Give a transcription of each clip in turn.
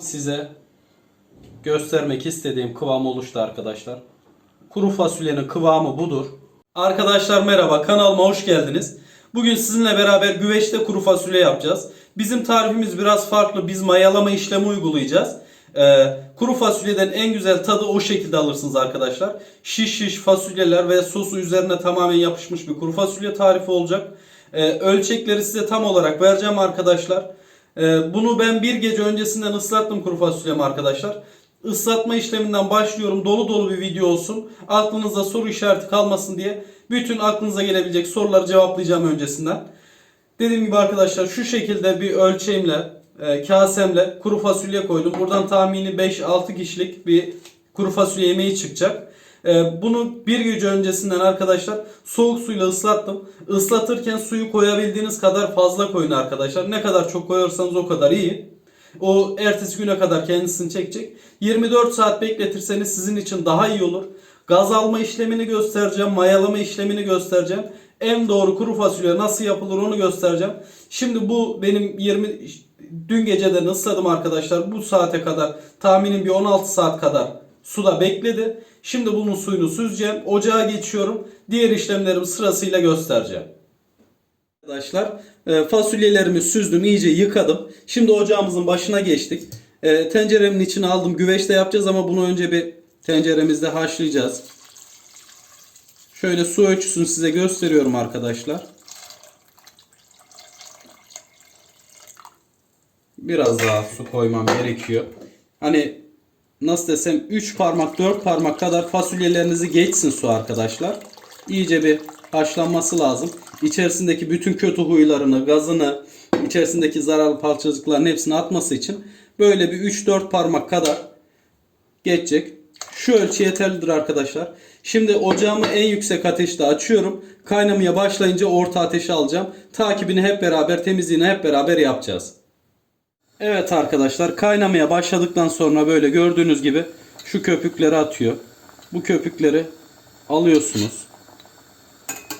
Size göstermek istediğim kıvam oluştu arkadaşlar. Kuru fasulyenin kıvamı budur. Arkadaşlar merhaba kanalıma hoş geldiniz. Bugün sizinle beraber güveçte kuru fasulye yapacağız. Bizim tarifimiz biraz farklı. Biz mayalama işlemi uygulayacağız. Ee, kuru fasulyeden en güzel tadı o şekilde alırsınız arkadaşlar. Şiş şiş fasulyeler ve sosu üzerine tamamen yapışmış bir kuru fasulye tarifi olacak. Ee, ölçekleri size tam olarak vereceğim arkadaşlar. Ee, bunu ben bir gece öncesinden ıslattım kuru fasulyemi arkadaşlar. Islatma işleminden başlıyorum. Dolu dolu bir video olsun. Aklınızda soru işareti kalmasın diye bütün aklınıza gelebilecek soruları cevaplayacağım öncesinden. Dediğim gibi arkadaşlar şu şekilde bir ölçeğimle, e, kasemle kuru fasulye koydum. Buradan tahmini 5-6 kişilik bir kuru fasulye yemeği çıkacak. E, bunu bir gece öncesinden arkadaşlar soğuk suyla ıslattım. Islatırken suyu koyabildiğiniz kadar fazla koyun arkadaşlar. Ne kadar çok koyarsanız o kadar iyi. O ertesi güne kadar kendisini çekecek. 24 saat bekletirseniz sizin için daha iyi olur. Gaz alma işlemini göstereceğim. Mayalama işlemini göstereceğim. En doğru kuru fasulye nasıl yapılır onu göstereceğim. Şimdi bu benim 20 dün geceden ısladım arkadaşlar. Bu saate kadar tahminim bir 16 saat kadar suda bekledi. Şimdi bunun suyunu süzeceğim. Ocağa geçiyorum. Diğer işlemlerimi sırasıyla göstereceğim. Arkadaşlar e, fasulyelerimi süzdüm iyice yıkadım. Şimdi ocağımızın başına geçtik. E, tenceremin içine aldım. Güveçte yapacağız ama bunu önce bir tenceremizde haşlayacağız. Şöyle su ölçüsünü size gösteriyorum arkadaşlar. Biraz daha su koymam gerekiyor. Hani nasıl desem 3 parmak 4 parmak kadar fasulyelerinizi geçsin su arkadaşlar. İyice bir haşlanması lazım. İçerisindeki bütün kötü huylarını, gazını, içerisindeki zararlı parçacıkların hepsini atması için böyle bir 3-4 parmak kadar geçecek. Şu ölçü yeterlidir arkadaşlar. Şimdi ocağımı en yüksek ateşte açıyorum. Kaynamaya başlayınca orta ateşe alacağım. Takibini hep beraber, temizliğini hep beraber yapacağız. Evet arkadaşlar kaynamaya başladıktan sonra böyle gördüğünüz gibi şu köpükleri atıyor. Bu köpükleri alıyorsunuz.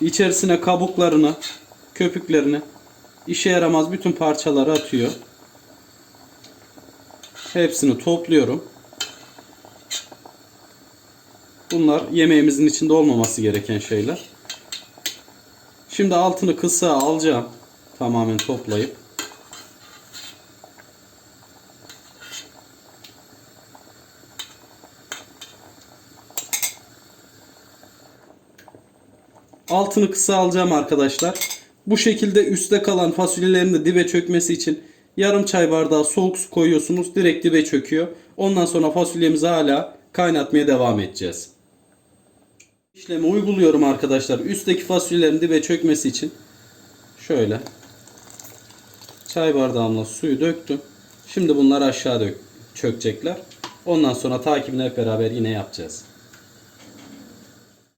İçerisine kabuklarını, köpüklerini, işe yaramaz bütün parçaları atıyor. Hepsini topluyorum. Bunlar yemeğimizin içinde olmaması gereken şeyler. Şimdi altını kısa alacağım. Tamamen toplayıp. Altını kısa alacağım arkadaşlar. Bu şekilde üstte kalan fasulyelerin de dibe çökmesi için yarım çay bardağı soğuk su koyuyorsunuz. Direkt dibe çöküyor. Ondan sonra fasulyemizi hala kaynatmaya devam edeceğiz. İşlemi uyguluyorum arkadaşlar. Üstteki fasulyelerin dibe çökmesi için şöyle çay bardağımla suyu döktüm. Şimdi bunlar aşağı dök çökecekler. Ondan sonra takibini hep beraber yine yapacağız.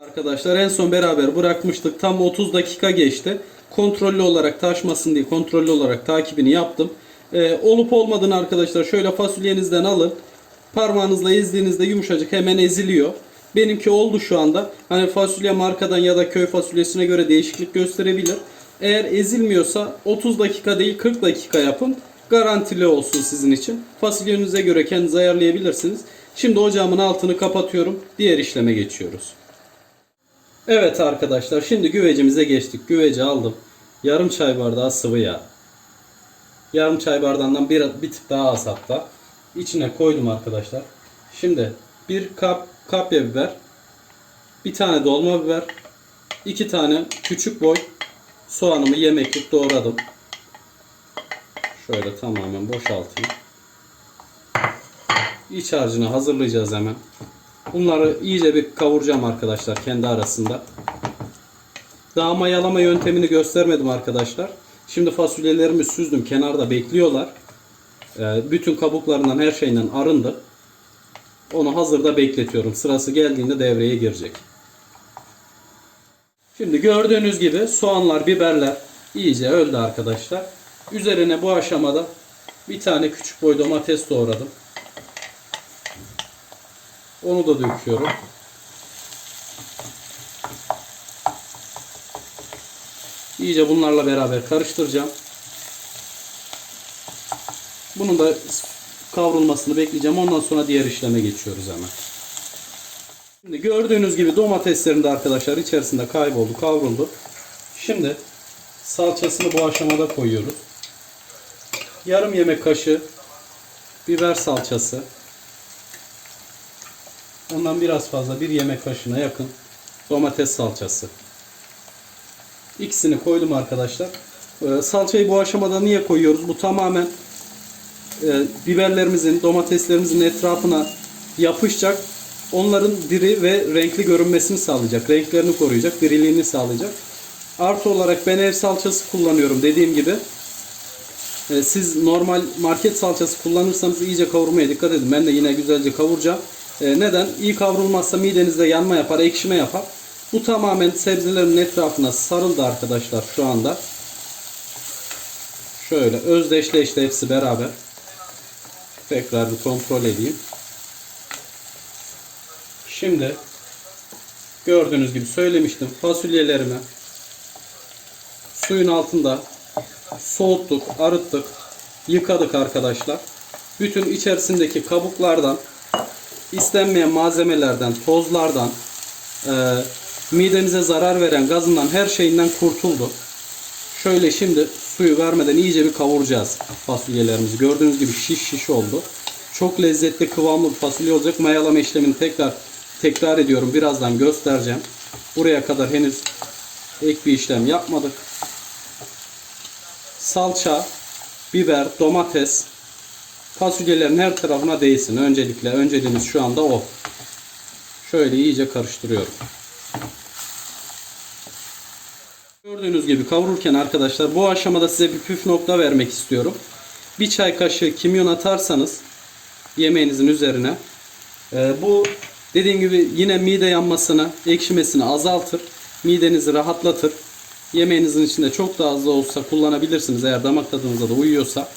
Arkadaşlar en son beraber bırakmıştık. Tam 30 dakika geçti. Kontrollü olarak taşmasın diye kontrollü olarak takibini yaptım. Ee, olup olmadığını arkadaşlar şöyle fasulyenizden alın. Parmağınızla ezdiğinizde yumuşacık hemen eziliyor. Benimki oldu şu anda. Hani fasulye markadan ya da köy fasulyesine göre değişiklik gösterebilir. Eğer ezilmiyorsa 30 dakika değil 40 dakika yapın. Garantili olsun sizin için. Fasulyenize göre kendiniz ayarlayabilirsiniz. Şimdi ocağımın altını kapatıyorum. Diğer işleme geçiyoruz. Evet arkadaşlar şimdi güvecimize geçtik. Güveci aldım. Yarım çay bardağı sıvı yağ. Yarım çay bardağından bir, bir tık daha az hatta. İçine koydum arkadaşlar. Şimdi bir kap kapya biber. Bir tane dolma biber. iki tane küçük boy soğanımı yemeklik doğradım. Şöyle tamamen boşaltayım. İç harcını hazırlayacağız hemen. Bunları iyice bir kavuracağım arkadaşlar kendi arasında. Daha mayalama yöntemini göstermedim arkadaşlar. Şimdi fasulyelerimi süzdüm. Kenarda bekliyorlar. Ee, bütün kabuklarından her şeyinden arındı. Onu hazırda bekletiyorum. Sırası geldiğinde devreye girecek. Şimdi gördüğünüz gibi soğanlar, biberler iyice öldü arkadaşlar. Üzerine bu aşamada bir tane küçük boy domates doğradım. Onu da döküyorum. İyice bunlarla beraber karıştıracağım. Bunun da kavrulmasını bekleyeceğim. Ondan sonra diğer işleme geçiyoruz hemen. Şimdi gördüğünüz gibi domateslerin de arkadaşlar içerisinde kayboldu, kavruldu. Şimdi salçasını bu aşamada koyuyoruz. Yarım yemek kaşığı biber salçası. Ondan biraz fazla bir yemek kaşığına yakın domates salçası. İkisini koydum arkadaşlar. Ee, salçayı bu aşamada niye koyuyoruz? Bu tamamen e, biberlerimizin, domateslerimizin etrafına yapışacak. Onların diri ve renkli görünmesini sağlayacak. Renklerini koruyacak, diriliğini sağlayacak. Artı olarak ben ev salçası kullanıyorum dediğim gibi. E, Siz normal market salçası kullanırsanız iyice kavurmaya dikkat edin. Ben de yine güzelce kavuracağım. E, Neden? İyi kavrulmazsa midenizde yanma yapar, ekşime yapar. Bu tamamen sebzelerin etrafına sarıldı arkadaşlar şu anda. Şöyle özdeşleşti hepsi beraber. Tekrar bir kontrol edeyim. Şimdi gördüğünüz gibi söylemiştim fasulyelerimi suyun altında soğuttuk, arıttık, yıkadık arkadaşlar. Bütün içerisindeki kabuklardan, istenmeyen malzemelerden, tozlardan, e, midemize zarar veren gazından her şeyinden kurtuldu. Şöyle şimdi suyu vermeden iyice bir kavuracağız fasulyelerimizi. Gördüğünüz gibi şiş şiş oldu. Çok lezzetli kıvamlı bir fasulye olacak. Mayalama işlemini tekrar tekrar ediyorum. Birazdan göstereceğim. Buraya kadar henüz ek bir işlem yapmadık. Salça, biber, domates fasulyelerin her tarafına değsin. Öncelikle önceliğimiz şu anda o. Şöyle iyice karıştırıyorum. Gördüğünüz gibi kavururken arkadaşlar bu aşamada size bir püf nokta vermek istiyorum. Bir çay kaşığı kimyon atarsanız yemeğinizin üzerine e, bu dediğim gibi yine mide yanmasını, ekşimesini azaltır. Midenizi rahatlatır. Yemeğinizin içinde çok da az da olsa kullanabilirsiniz eğer damak tadınıza da uyuyorsa.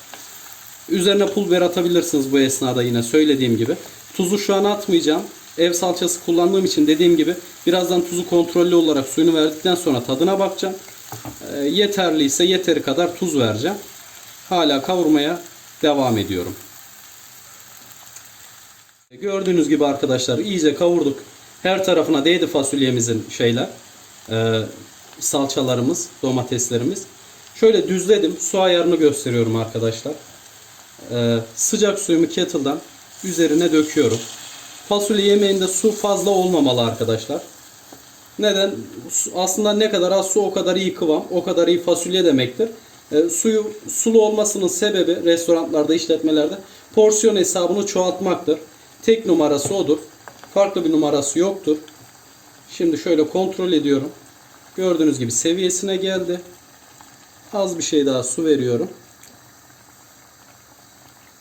Üzerine pul biber atabilirsiniz bu esnada yine söylediğim gibi. Tuzu şu an atmayacağım. Ev salçası kullandığım için dediğim gibi birazdan tuzu kontrollü olarak suyunu verdikten sonra tadına bakacağım. E, yeterliyse yeteri kadar tuz vereceğim. Hala kavurmaya devam ediyorum. Gördüğünüz gibi arkadaşlar iyice kavurduk. Her tarafına değdi fasulyemizin şeyler. e, salçalarımız, domateslerimiz. Şöyle düzledim. Su ayarını gösteriyorum arkadaşlar. E, sıcak suyumu kettle'dan üzerine döküyorum. Fasulye yemeğinde su fazla olmamalı arkadaşlar. Neden? Aslında ne kadar az su o kadar iyi kıvam, o kadar iyi fasulye demektir. E, suyu sulu olmasının sebebi restoranlarda, işletmelerde porsiyon hesabını çoğaltmaktır. Tek numarası odur. Farklı bir numarası yoktur. Şimdi şöyle kontrol ediyorum. Gördüğünüz gibi seviyesine geldi. Az bir şey daha su veriyorum.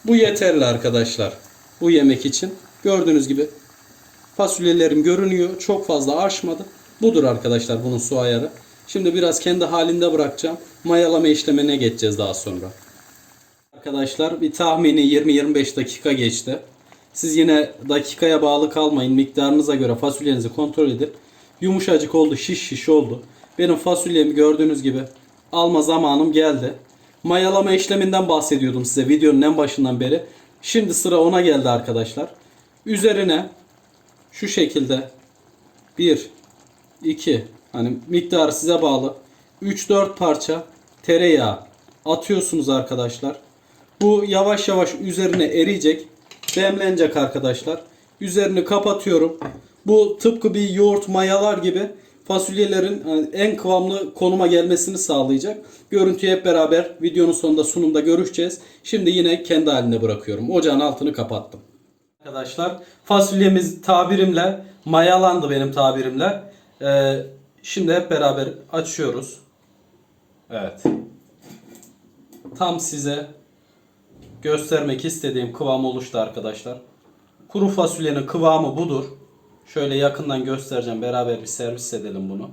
Bu yeterli arkadaşlar. Bu yemek için. Gördüğünüz gibi fasulyelerim görünüyor. Çok fazla aşmadı. Budur arkadaşlar bunun su ayarı. Şimdi biraz kendi halinde bırakacağım. Mayalama işlemine geçeceğiz daha sonra. Arkadaşlar bir tahmini 20-25 dakika geçti. Siz yine dakikaya bağlı kalmayın. Miktarınıza göre fasulyenizi kontrol edin. Yumuşacık oldu, şiş şiş oldu. Benim fasulyemi gördüğünüz gibi alma zamanım geldi. Mayalama işleminden bahsediyordum size videonun en başından beri. Şimdi sıra ona geldi arkadaşlar. Üzerine şu şekilde 1 2 hani miktarı size bağlı 3-4 parça tereyağı atıyorsunuz arkadaşlar. Bu yavaş yavaş üzerine eriyecek. Demlenecek arkadaşlar. Üzerini kapatıyorum. Bu tıpkı bir yoğurt mayalar gibi fasulyelerin hani, en kıvamlı konuma gelmesini sağlayacak. Görüntüyü hep beraber videonun sonunda sunumda görüşeceğiz. Şimdi yine kendi haline bırakıyorum. Ocağın altını kapattım. Arkadaşlar fasulyemiz tabirimle mayalandı benim tabirimle. Ee, şimdi hep beraber açıyoruz. Evet. Tam size göstermek istediğim kıvam oluştu arkadaşlar. Kuru fasulyenin kıvamı budur. Şöyle yakından göstereceğim. Beraber bir servis edelim bunu.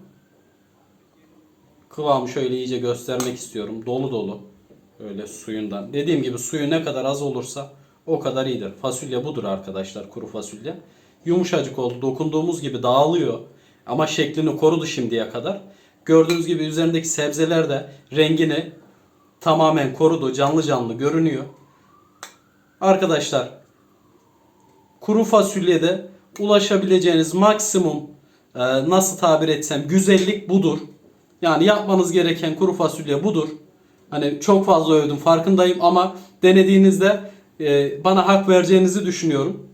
Kıvamı şöyle iyice göstermek istiyorum. Dolu dolu. Öyle suyundan. Dediğim gibi suyu ne kadar az olursa o kadar iyidir. Fasulye budur arkadaşlar. Kuru fasulye. Yumuşacık oldu. Dokunduğumuz gibi dağılıyor. Ama şeklini korudu şimdiye kadar. Gördüğünüz gibi üzerindeki sebzeler de rengini tamamen korudu. Canlı canlı görünüyor. Arkadaşlar kuru fasulyede ulaşabileceğiniz maksimum e, nasıl tabir etsem güzellik budur. Yani yapmanız gereken kuru fasulye budur. Hani çok fazla övdüm farkındayım ama denediğinizde e, bana hak vereceğinizi düşünüyorum.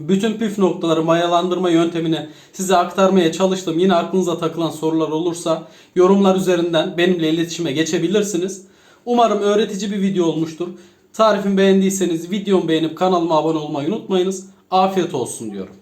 Bütün püf noktaları mayalandırma yöntemini size aktarmaya çalıştım. Yine aklınıza takılan sorular olursa yorumlar üzerinden benimle iletişime geçebilirsiniz. Umarım öğretici bir video olmuştur. Tarifimi beğendiyseniz videomu beğenip kanalıma abone olmayı unutmayınız. Afiyet olsun diyorum.